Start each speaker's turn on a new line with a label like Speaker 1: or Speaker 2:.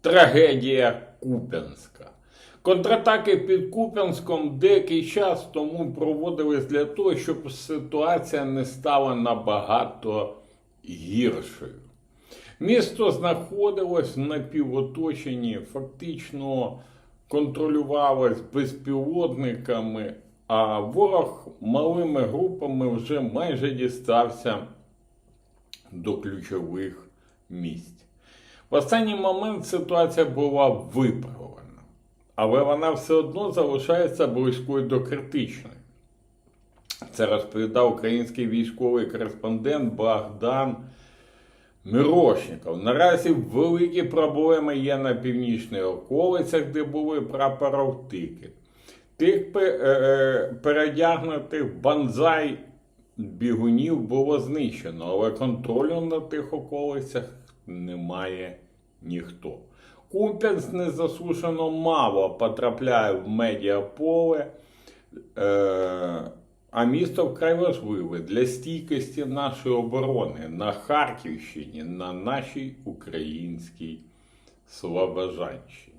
Speaker 1: трагедія Куп'янська. Контратаки під Куп'янськом деякий час тому проводились для того, щоб ситуація не стала набагато гіршою. Місто знаходилось в напівоточенні, фактично контролювалось безпілотниками, а ворог малими групами вже майже дістався до ключових місць. В останній момент ситуація була виправлена, але вона все одно залишається близькою до критичної. Це розповідав український військовий кореспондент Богдан Мирошников. Наразі великі проблеми є на північних околицях, де були прапоровтики. Тих е, е, передягнутих банзай бігунів було знищено, але контролю на тих околицях немає ніхто. Куп'янськ незаслужено мало потрапляє в медіаполе, е, а місто вкрай важливе для стійкості нашої оборони на Харківщині, на нашій українській Слобожанщині.